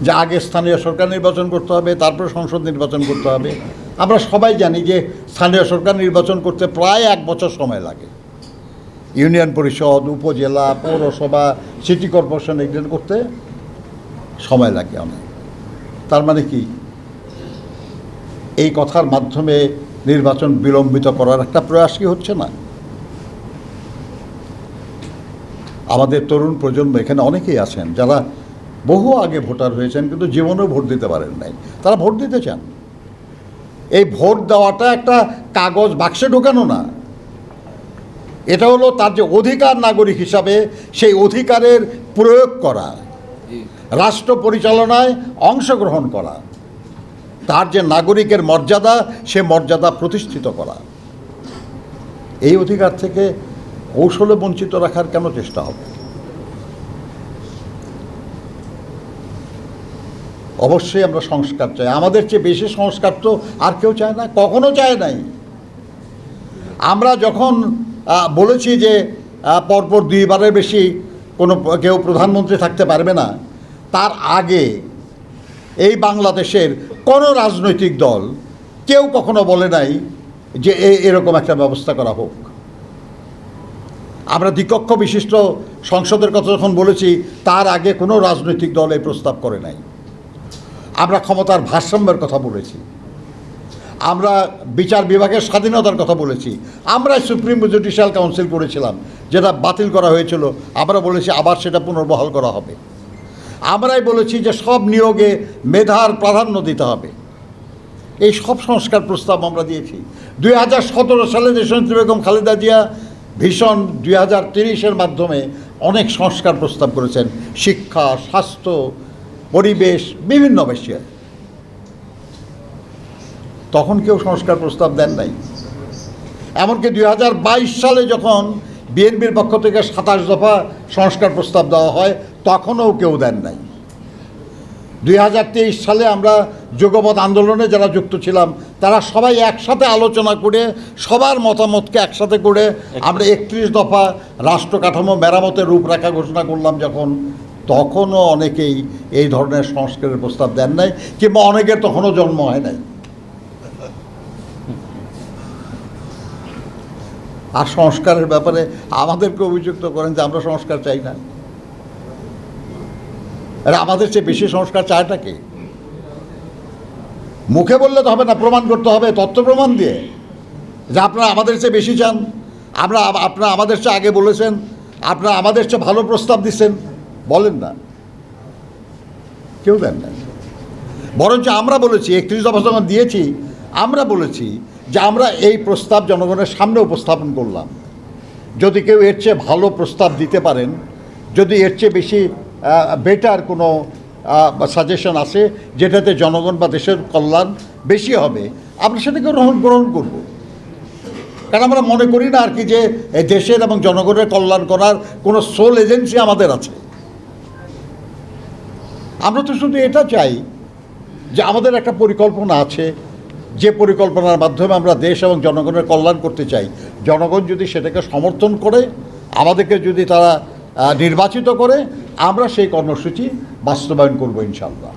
যে আগে স্থানীয় সরকার নির্বাচন করতে হবে, তারপরে সংসদ নির্বাচন করতে হবে। আমরা সবাই জানি যে স্থানীয় সরকার নির্বাচন করতে প্রায় এক বছর সময় লাগে। ইউনিয়ন পরিষদ, উপজেলা, পৌরসভা, সিটি কর্পোরেশন এগুলো করতে সময় লাগে অনেক। তার মানে কি? এই কথার মাধ্যমে নির্বাচন বিলম্বিত করার একটা প্রয়াস কি হচ্ছে না? আমাদের তরুণ প্রজন্ম এখানে অনেকেই আছেন যারা বহু আগে ভোটার হয়েছেন কিন্তু জীবনেও ভোট দিতে পারেন নাই। তারা ভোট দিতে চান। এই ভোট দেওয়াটা একটা কাগজ বাক্সে ঢোকানো না। এটা হলো তার যে অধিকার নাগরিক হিসাবে সেই অধিকারের প্রয়োগ করা রাষ্ট্র পরিচালনায় অংশগ্রহণ করা তার যে নাগরিকের মর্যাদা সে মর্যাদা প্রতিষ্ঠিত করা। এই অধিকার থেকে কৌশলে বঞ্চিত রাখার কেন চেষ্টা হবে? অবশ্যই আমরা সংস্কার চাই। আমাদের চেয়ে বেশি সংস্কার তো আর কেউ চায় না, কখনো চায় নাই। আমরা যখন বলেছি যে পরপর দুইবারের বেশি কোনো কেউ প্রধানমন্ত্রী থাকতে পারবে না, তার আগে এই বাংলাদেশের কোনো রাজনৈতিক দল কেউ কখনো বলে নাই যে এরকম একটা ব্যবস্থা করা হোক। আমরা দ্বিকক্ষ বিশিষ্ট সংসদের কথা যখন বলেছি, তার আগে কোনো রাজনৈতিক দল এই প্রস্তাব করে নাই। আমরা ক্ষমতার ভারসাম্যের কথা বলেছি। আমরা বিচার বিভাগের স্বাধীনতার কথা বলেছি। আমরা সুপ্রিম জুডিশিয়াল কাউন্সিল করেছিলাম, যেটা বাতিল করা হয়েছিল। আমরা বলেছি আবার সেটা পুনর্বহাল করা হবে। আমরাই বলেছি যে সব নিয়োগে মেধার প্রাধান্য দিতে হবে। এই সব সংস্কার প্রস্তাব আমরা দিয়েছি। দুই হাজার সতেরো সালে দেশনেত্রী বেগম খালেদা জিয়া ভীষণ দুই হাজার তিরিশের মাধ্যমে অনেক সংস্কার প্রস্তাব করেছেন। শিক্ষা, স্বাস্থ্য পরিবেশ, বিভিন্ন বিষয়ে। তখন কেউ সংস্কার প্রস্তাব দেন নাই। এমনকি দুই হাজার বাইশ সালে যখন বিএনপির পক্ষ থেকে সাতাশ দফা সংস্কার প্রস্তাব দেওয়া হয়, তখনও কেউ দেন নাই। দুই হাজার তেইশ সালে আমরা যুগপৎ আন্দোলনে যারা যুক্ত ছিলাম, তারা সবাই একসাথে আলোচনা করে, সবার মতামতকে একসাথে করে আমরা একত্রিশ দফা রাষ্ট্র কাঠামো, মেরামতের রূপরেখা ঘোষণা করলাম যখন তখনও অনেকেই এই ধরনের সংস্কারের প্রস্তাব দেন নাই, কিংবা অনেকের তখনও জন্ম হয় নাই। আর সংস্কারের ব্যাপারে আমাদেরকে অভিযুক্ত করেন যে আমরা সংস্কার চাই না। আরে আমাদের চেয়ে বেশি সংস্কার চায়টা কে? মুখে বললে তো হবে না, প্রমাণ করতে হবে, তথ্য প্রমাণ দিয়ে। যে আপনারা আমাদের চেয়ে বেশি চান, আমরা আপনারা আমাদের চেয়ে আগে বলেছেন, আপনারা আমাদের চেয়ে ভালো প্রস্তাব দিচ্ছেন। বলেন না। কেউ দেন না। বরঞ্চ আমরা বলেছি, একত্রিশ দফা যখন দিয়েছি, আমরা বলেছি যে আমরা এই প্রস্তাব জনগণের সামনে উপস্থাপন করলাম। যদি কেউ এর চেয়ে ভালো প্রস্তাব দিতে পারেন, যদি এর চেয়ে বেশি বেটার কোনো সাজেশন আসে, যেটাতে জনগণ বা দেশের কল্যাণ বেশি হবে, আমরা সেটাকে গ্রহণ গ্রহণ করব। কারণ আমরা মনে করি না আর কি যে দেশের এবং জনগণের কল্যাণ করার কোনো সোল এজেন্সি আমাদের আছে। আমরা তো শুধু এটা চাই যে আমাদের একটা পরিকল্পনা আছে, যে পরিকল্পনার মাধ্যমে আমরা দেশ এবং জনগণের কল্যাণ করতে চাই। জনগণ যদি সেটাকে সমর্থন করে, আমাদেরকে যদি তারা নির্বাচিত করে, আমরা সেই কর্মসূচি বাস্তবায়ন করব ইনশাল্লাহ